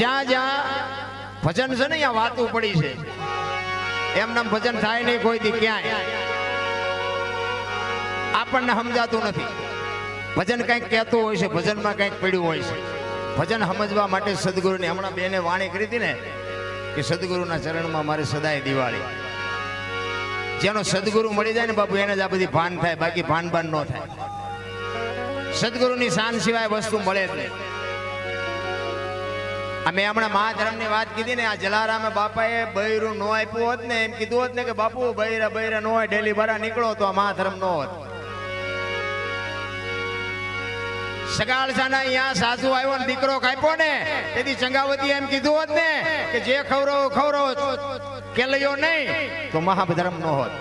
જ્યાં જ્યાં ભજન છે ને, અહીંયા વાતું પડી છે. એમને ભજન થાય નહીં કોઈ દી ક્યાંય. આપણને સમજાતું નથી. ભજન કંઈક કહેતું હોય છે, ભજનમાં કંઈક પડ્યું હોય છે. ભજન સમજવા માટે સદગુરુની હમણાં બેને વાણી કરી હતી ને, કે સદગુરુના ચરણમાં મારે સદાય દિવાળી. જેનો સદગુરુ મળી જાય ને બાપુ, એને જ આ બધી ભાન થાય, બાકી ભાન ભાન ન થાય. સદગુરુની શાન સિવાય વસ્તુ મળે જ નહીં. અમે હમણાં મહાધર્મની વાત કીધી ને, આ જલારામે બાપાએ બૈરું નો આપ્યું હોત ને, એમ કીધું હોત ને કે, બાપુ, બૈરા બૈરા નો ડેલી ભરા નીકળો તો આ મહાધર્મ નો હોત. સગાળસાના અહીંયા સાસુ આવ્યો ને દીકરો કાપ્યો ને, તેથી ચંગાવતી એમ કીધું હોત ને કે, જે ખવરો ખવરો કેલયો નહીં, તો મહાધર્મ નો હોત.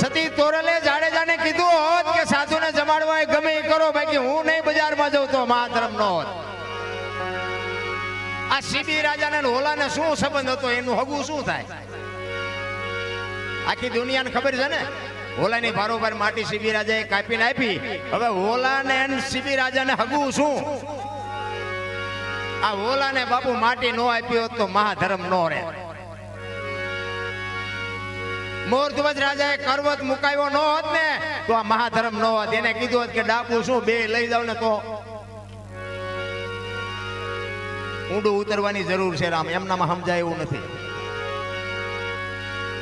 સતી તોરલે જાડેજાને કીધું હોત કે સાધુને જમાડવા ગમે કરો, બાકી હું નહીં બજારમાં જઉં તો મહાધર્મ નો હોત. આ સીબી રાજાને હોલાને શું સંબંધ હતો? એનું હગું શું થાય? આખી દુનિયાને ખબર છે ને? હોલાની બારોબાર માટી સીબી રાજાએ કાપીને આપી. હવે હોલાને સીબી રાજાને હગું શું? આ હોલાને બાપુ માટી નો આપી હોત તો મહાધર્મ નો રહે. મોરધ્વજ રાજાએ કરવત મુકાયો ન હોત ને, તો આ મહાધર્મ નો હોત. એને કીધું હોત કે ડાપુ શું બે લઈ જાવ ને તો ઊંડું ઉતરવાની જરૂર છે રામ. એમનામાં સમજાય એવું નથી.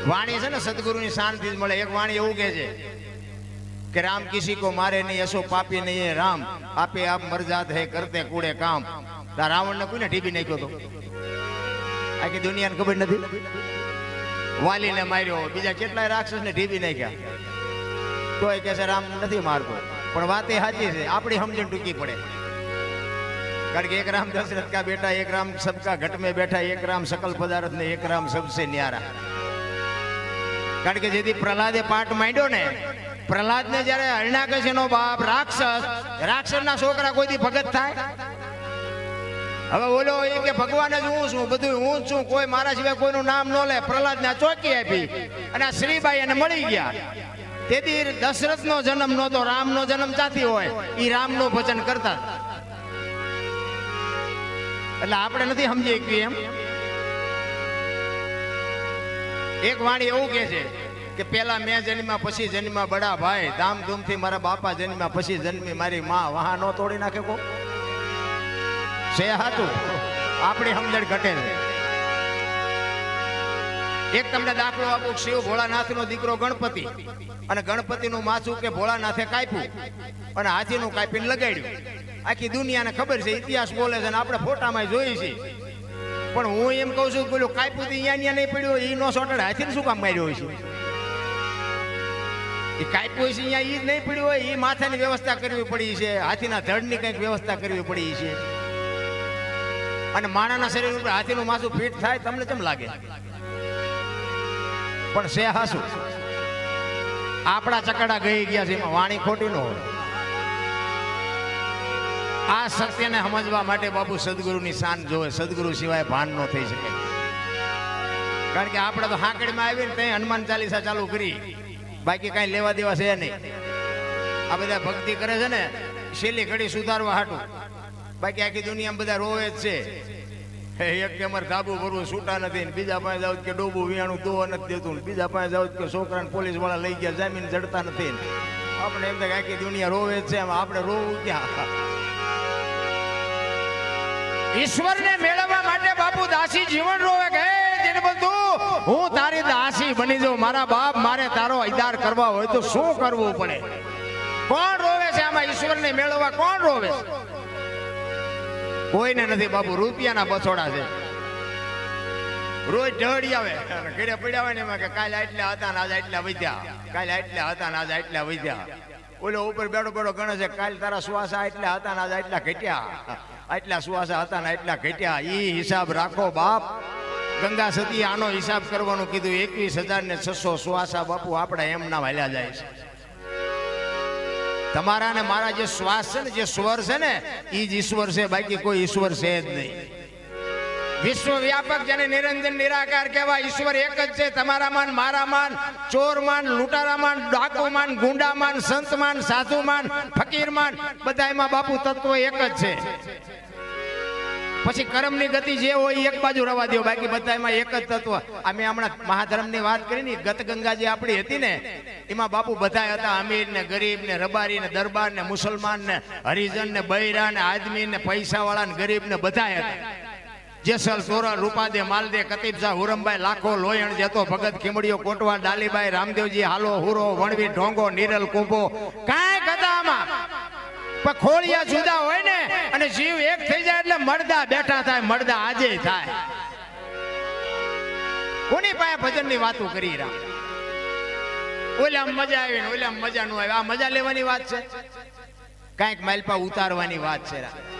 વાણી છે ને સદગુરુની શાંતિ જ મળે. એક વાણી એવું કહે છે કે રામ કિસી કો મારે નહીં એસો પાપી નહીં રામ. આપે આપ મરજાત હે, કરતે કૂડે કામ. રાવણને કોઈને ટીબી નાખ્યો તો? આખી દુનિયાને ખબર નથી? વાલીને માર્યો. બીજા કેટલાય રાક્ષસને ઢીબી નાખ્યા. તોય કે છે, રામ નથી મારતો. પણ વાત એ સાચી છે. આપણી સમજણ ટૂંકી પડે. કારણ કે એક રામ દશરથ કા બેટા, એક રામ સબકા ઘટ में બેઠા, એક રામ સકલ પદાર્થ ને એક રામ સબસે ન્યારા. કારણ કે જેથી પ્રહલાદે પાઠ માંડ્યો ને, પ્રહલાદને જ્યારે હરણાકશીનો બાપ રાક્ષસ, રાક્ષસના છોકરા કોઈથી ભગત થાય? હવે બોલો એ કે, ભગવાન જ હું છું, બધું હું છું, કોઈ મારા સિવાય કોઈનું નામ ન લે. પ્રહલાદ ને ચોકી આપી અને આ શ્રીબાઈ એને મળી ગયા. તેથી દશરથ નો જન્મ નહોતો રામ નો જન્મ ચાથી હોય એ રામનું ભજન કરતા એટલે આપણે નથી સમજી શકીએ એમ. એક વાણી એવું કે છે કે પેલા મેં જન્મ્યા પછી જન્મ્યા બડા ભાઈ, ધામધૂમથી મારા બાપા જન્મ્યા પછી જન્મી મારી માં. વાહ નો તોડી નાખે કો છે હાતું આપણી સમજણ ઘટે છે એક તમને દાખલો આપું, શિવ ભોળાનાથ નો દીકરો ગણપતિ. અને ગણપતિ નું માથું કે ભોળાનાથે કાપ્યું. અને હાથીનું કાપીને લગાડ્યું. આખી દુનિયાને ખબર છે, ઇતિહાસ બોલે છે અને આપણે ફોટામાં જોઈ છે. પણ હું એમ કહું છું પેલું કાપ્યું તો અહીંયા ત્યાં નહીં પડ્યું એ નો સોટડ હાથીને શું કામ માર્યો હોય છે? એ કાપ્યું છે અહીંયા એ નહીં પડ્યું હોય એ માથાની વ્યવસ્થા કરવી પડી છે. હાથીના ધડની કંઈક વ્યવસ્થા કરવી પડી છે. અને માણાના શરીર ઉપર હાથીનું માથું ફીટ થાય, તમને કેમ લાગે? પણ છે હાસું. આપણા ચકડા ગઈ ગયા છે, એમાં વાણી ખોટી ન હોય. આ સત્યને સમજવા માટે બાપુ સદગુરુની શાન જોવે. સદગુરુ સિવાય ભાન ન થઈ શકે. કારણ કે આપણે તો હાંકડીમાં આવીને ત્યાં હનુમાન ચાલીસા ચાલુ કરી. બાકી કાંઈ લેવા દેવા છે નહીં. આ બધા ભક્તિ કરે છે ને, છેલ્લી ઘડી સુધારવા હાટું. બાકી આખી દુનિયામાં બધા રોવે જ છે. એક કે અમારે ધાબુ ભરવું, છૂટા નથી ને બીજા પાસે જાવ કે ડોબું, વિયાણું, દોવા નથી દેતું બીજા પાસે જાવ કે છોકરાને પોલીસવાળા લઈ ગયા, જામીન જડતા નથી આપણે એમ થાય આખી દુનિયા રોવે છે આપણે રોવું ક્યાં? ઈશ્વરને મેળવવા માટે બાપુ દાસી જીવન રોવે કે? બધું હું તારી દાસી બની જાઉં, મારા બાપ મારે તારો અદાર કરવા હોય તો શું કરવું પડે? કોણ રોવે છે આમાં ઈશ્વરને મેળવવા? કોણ રોવે છે? કોઈને નથી બાપુ, રૂપિયાના પછોડા છે. રોજ ઢળી આવે. ઘરે પડ્યા હોય ને એમાં કે કાલે આટલા હતા ને આજે આટલા વધ્યા. કાલે આટલા હતા ને આજે આટલા વધ્યા. ઓલો ઉપર બેડો બેડો ગણે છે, કાલ તારા સુવાસા આટલા હતા ને આજે આટલા ઘટ્યા. આટલા સુવાસા હતા ને આટલા ઘટ્યા. ઈ હિસાબ રાખો બાપ. ગંગા સતી આનો હિસાબ કરવાનું કીધું, એકવીસ હજાર ને છસો સુવાસા બાપુ આપણા એમ ના વાલ્યા જાય છે. તમારા ને મારા જે શ્વાસ છે ને, જે સ્વર છે ને એ જ ઈશ્વર છે, બાકી કોઈ ઈશ્વર છે જ નહીં. વિશ્વ વ્યાપક જેને નિરંજન, નિરાકાર કહેવાય, ઈશ્વર એક જ છે. તમારા માન તમારામાન, મારામાન, ચોરમાન, લૂંટારામાન માન ગુંડામાન, સંતમાન, સાધુમાન બધા એમાં બાપુ તત્વ એક જ છે. પછી કર્મની ગતિ જે હોય એક બાજુ રવા દો બાકી બધા એમાં એક જ તત્વ. અમે હમણાં મહાધર્મની વાત કરી ને ગત ગંગા જે આપણી હતી ને, એમાં બાપુ બધા હતા અમીર ને ગરીબ ને રબારી ને દરબાર ને મુસલમાન ને હરિજન ને બૈરા ને આદમી ને પૈસા વાળા ને ગરીબ ને બધા હતા. જેસલ સોરા રૂપાદે, માલદે કતીબ હુરમભાઈ, લાખો, લોયણ જતો ભગત ખીમડીઓ, કોટવા, ડાલીબાઈ, રામદેવજી, હાલો, હુરો, વણવી, ઢોંગો, નીરલ, કુંભો. કાંઈ આમાં પણ જુદા હોય ને, અને જીવ એક થઈ જાય એટલે મળદા બેઠા થાય મળદા આજે થાય. કોની પાસે ભજનની વાતો કરી રહ્યા ઓલા મજા આવી ને ઓલા મજા નું આવે. આ મજા લેવાની વાત છે? કાંઈક માલપા ઉતારવાની વાત છે રામ.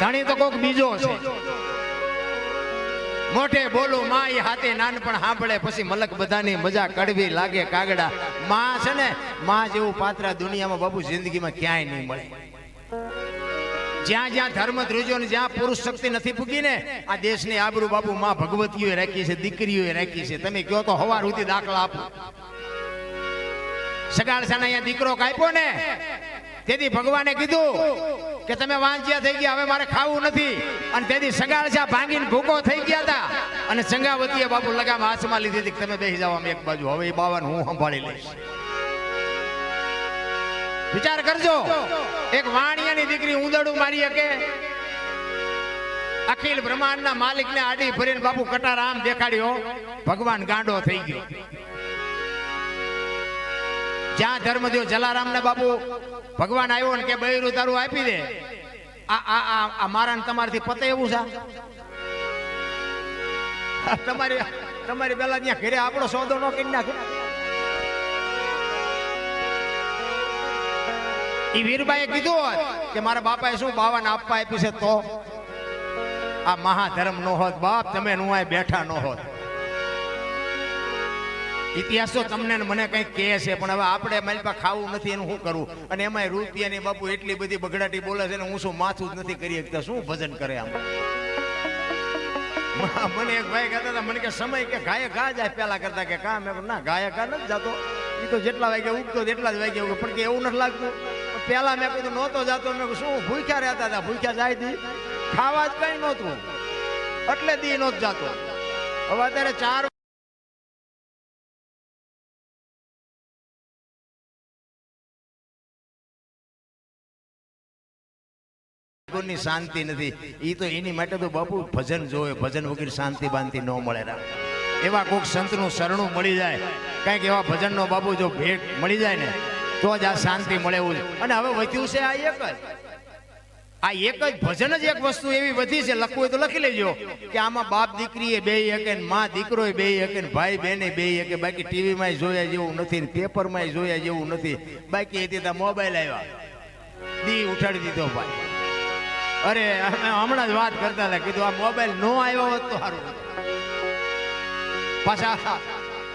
ધણી તો કોક બીજો છે. મોઢે બોલું માં હાથે નાનપણ સાંભળે, પછી મલક બધાની મજા કડવી લાગે કાગડા. માં છે ને, માં જેવું પાત્ર દુનિયામાં બાબુ જિંદગીમાં ક્યાંય નહીં મળે. જ્યાં જ્યાં ધર્મ ધ્રુજો ને જ્યાં પુરુષ શક્તિ નથી પૂગી ને, આ દેશની આબરૂ બાબુ માં ભગવતીઓએ રાખી છે, દીકરીઓએ રાખી છે. તમે કયો તો હવાર સુધી દાખલા આપો. સગાળસાને અહીંયા દીકરો કાપ્યો ને, તેથી ભગવાને કીધું કે તમે વાંચ્યા થઈ ગયા, હવે મારે ખાવું નથી. અને તેથી સગાળસા ભાંગીને ભૂકો થઈ ગયા હતા અને સંગાવતીએ બાપુ લગામ હાથમાં લીધી હતી તમે બેસી જાવ એક બાજુ. હવે એ બાવન હું સંભાળી લઈશ. વિચાર કરજો, એક વાણિયાની દીકરી ઉંદડું મારી શકે. અખિલ બ્રહ્માંડના માલિકને આડી ફરીને બાપુ કટાર આમ દેખાડ્યો. ભગવાન ગાંડો થઈ ગયો. જ્યાં ધર્મ થયો જલારામ ને બાપુ ભગવાન આવ્યો ને કે બૈરું તારું આપી દે. આ આ આ મારા તમારાથી પતે એવું છે? તમારી તમારી પેલા ત્યાં ઘરે આપણો સોદો નો કરી નાખે. એ વીરબાઈએ કીધું હોત કે મારા બાપાએ શું બાવાને આપવા આપ્યું છે તો? આ મહાધર્મ નો હોત, બાપ તમે નું બેઠા નો હોત. ઇતિહાસ તમને મને કંઈક કહે છે, પણ હવે આપણે મારી પાસે ખાવું નથી, એનું શું કરવું? અને એમાંય રૂપિયાની બાપુ એટલી બધી બગડાટી બોલે છે હું શું માથું જ નથી કરી શકતા, શું ભજન કરે આમ? મને એક ભાઈ કહેતા હતા, મને કે સમય કે ગાયે ગા જાય પેલા કરતા કે કા? મેં ના ગાયે ગા નથી જતો. એ તો જેટલા વાગે ઉગતો એટલા જ વાગે ઉગે, પણ કે એવું નથી લાગતું. પેલા મેં કીધું, નહોતો જતો. મેં શું, ભૂખ્યા રહેતા હતા? ભૂખ્યા જાય દી. ખાવા જ કઈ નહોતું. એટલે દી નહોતો જતો. હવે અત્યારે ચાર દીકરીની શાંતિ નથી. એ તો એની માટે તો બાપુ ભજન જોવે, ભજન વગેરે શાંતિ બાંતિ ન મળે એવા કોઈક સંતનું શરણું મળી જાય. કંઈક એવા ભજનનો બાપુ જો ભેટ મળી જાય ને, તો જ આ શાંતિ મળે એવું અને હવે વધ્યું છે આ એક જ. આ એક જ ભજન જ એક વસ્તુ એવી વધી છે, લખવું હોય તો લખી લેજો. કે આમાં બાપ દીકરી એ બે હકે માં દીકરો બે હકે ભાઈ બેન બે હકે બાકી ટીવીમાં જોયા જેવું નથી પેપરમાં જોયા જેવું નથી. બાકી તો મોબાઈલ આવ્યા. દી ઉઠાડી દીધો ભાઈ. અરે, અમે હમણાં જ વાત કરતા હતા, કીધું આ મોબાઈલ નો આવ્યો હોત તો સારું પાછા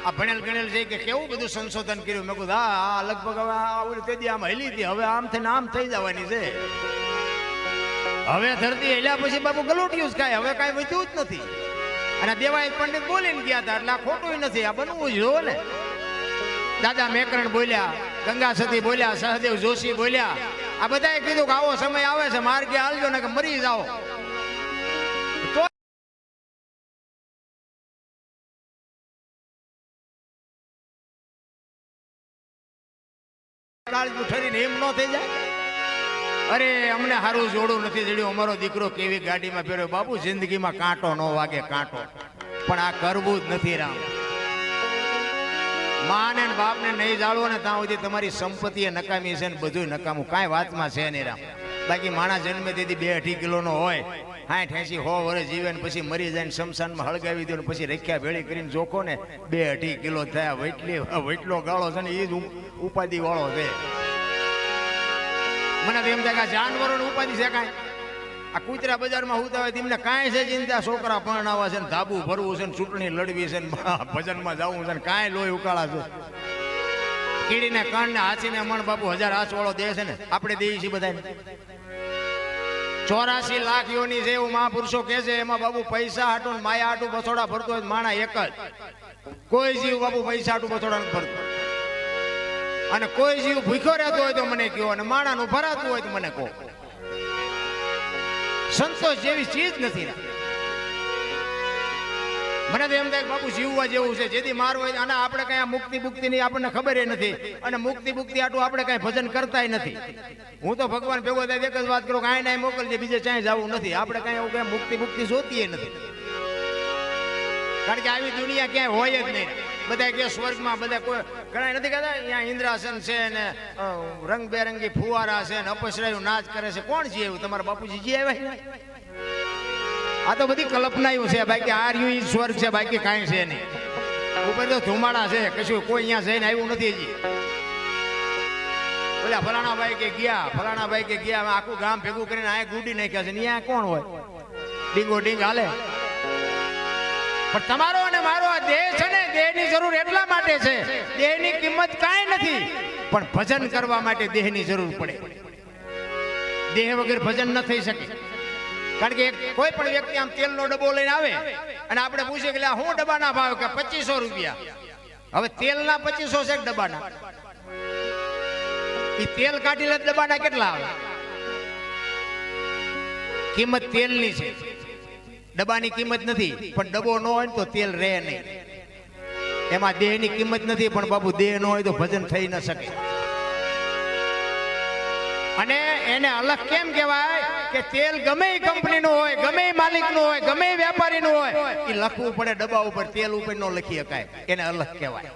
આ ભણેલ ગણેલ છે કે કેવું બધું સંશોધન કર્યું? મેં કીધું, હા આ લગભગ હવે આ તે આમ હલી હતી, હવે આમ થઈને આમ થઈ જવાની છે. હવે ધરતી હેલ્યા પછી બાપુ ગલોટ્યું જ કાંઈ, હવે કાંઈ વધ્યું જ નથી. અને દેવાય પંડિત બોલીને ગયા હતા, એટલે આ ખોટું નથી, આ બનવું જ ને. દાદા મેકરણ બોલ્યા, ગંગા સતી બોલ્યા, સહદેવ જોશી બોલ્યા આ બધાએ કીધું કે આવો સમય આવે છે માર્ગે હાલજો ને કે મરી જાઓ. અરે, અમને સારું જોડું નથી જડ્યું અમારો દીકરો કેવી ગાડીમાં ફેર્યો? બાપુ, જિંદગીમાં કાંટો ન વાગે, કાંટો. પણ આ કરવું જ નથી રામ. માને ને બાપને નહીં જાળવો ને ત્યાં સુધી તમારી સંપત્તિ એ નકામી છે ને બધું નકામું. કાંઈ વાતમાં છે નહીં રામ. બાકી માણસ જન્મે તેથી બે અઢી કિલોનો હોય. સાઠ એસી હો વર્ષ જીવે ને પછી મરી જાય ને શમશાનમાં હળગાવી દો ને પછી રખ્યા ભેળી કરીને જોખો ને બે અઢી કિલો થયા. વૈટલી, વૈટલો ગાળો છે ને એ જ ઉપાધિ વાળો છે. મને તો એમ થાય કે આ જાનવરોની ઉપાધિ છે કાંઈ? આ કૂતરા બજારમાં હુતા હોય તેમને કાંઈ છે ચિંતા. છોકરા પરણાવા છે ને ધાબુ ભરવું છે ને ચૂંટણી લડવી છે ને ભજનમાં જવું છે ને કાંઈ લોહી ઉકાળા છે. કીડીને કાનને, હાથીને મણ બાપુ હજાર હાથ વાળો દે છે ને, આપણે દઈએ છીએ બધાને. ચોરાસી લાખ યોની છે એવું મહાપુરુષો કે છે, એમાં બાબુ પૈસા હાટું ને માયા હાટું બસોડા ભરતો હોય માણા એક જ. કોઈ જીવ બાબુ પૈસા હાટું બસોડા ભરતો. અને કોઈ જીવ ભૂખ્યો રહેતો હોય તો મને કહો, અને માણાનું ભરાતું હોય તો મને કહો. સંતોષ જેવી ચીજ નથી મને તો એમ થાય બાપુ જીવવા જેવું છે. જેથી મારું હોય અને આપણે કઈ મુક્તિ મુક્તિ ની આપણને ખબર નથી. અને મુક્તિ મુક્તિ આટલું આપણે કઈ ભજન કરતાય નથી. હું તો ભગવાન ભેગો થાય, એક જ વાત કરું કાંઈ ના મોકલજે, બીજે ક્યાંય જવું નથી. આપણે કઈ એવું કઈ મુક્તિ મુક્તિ જોતીય નથી. કારણ કે આવી દુનિયા ક્યાંય હોય જ નહીં. બધા કે સ્વર્ગમાં બધા કોઈ ઘણા નથી કહેતા, અહીંયા ઇન્દ્રાસન છે ને રંગબેરંગી ફુવારા છે ને, અપસરાયું નાચ કરે છે. કોણ છે એવું? તમારા બાપુજી જી આવ્યા આ તો બધી કલ્પનાયું છે, બાકી આ રહ્યું ઈ સ્વર્ગ છે, બાકી કાંઈ છે નહીં. ઉપર તો ધુમાડા છે, કશું કોઈ અહીંયા જઈને આવ્યું નથી હજી. ઓલા ફલાણા ભાઈ કે ગયા, ફલાણા ભાઈ કે ગયા, આખું ગામ ભેગું કરીને આ ગુડી નાખ્યા છે ને અહીંયા કોણ હોય? ડીંગો ડીંગ હાલે. પણ તમારો અને મારો આ દેહ છે ને દેહની જરૂર એટલા માટે છે, દેહની કિંમત કાંઈ નથી, પણ ભજન કરવા માટે દેહની જરૂર પડે. દેહ વગર ભજન ન થઈ શકે. કારણ કે કોઈ પણ વ્યક્તિ આમ તેલનો ડબ્બો લઈને આવે અને આપણે પૂછીએ કે હું ડબ્બાના ભાવ? કે પચીસો રૂપિયા. હવે તેલના પચીસો છે ડબ્બાના? એ તેલ કાઢી લે ડબ્બાના કેટલા આવે? કિંમત તેલની છે. ડબ્બાની કિંમત નથી, પણ ડબ્બો ન હોય તો તેલ રહે નહીં. એમાં દેહની કિંમત નથી, પણ બાબુ દેહ ન હોય તો ભજન થઈ ન શકે. અને એને અલગ કેમ કહેવાય કે તેલ ગમે કંપની કંપનીનું હોય ગમે માલિક માલિકનું હોય ગમે વેપારીનું હોય એ લખવું પડે ડબ્બા ઉપર, તેલ ઉપર ન લખી શકાય. એને અલગ કહેવાય.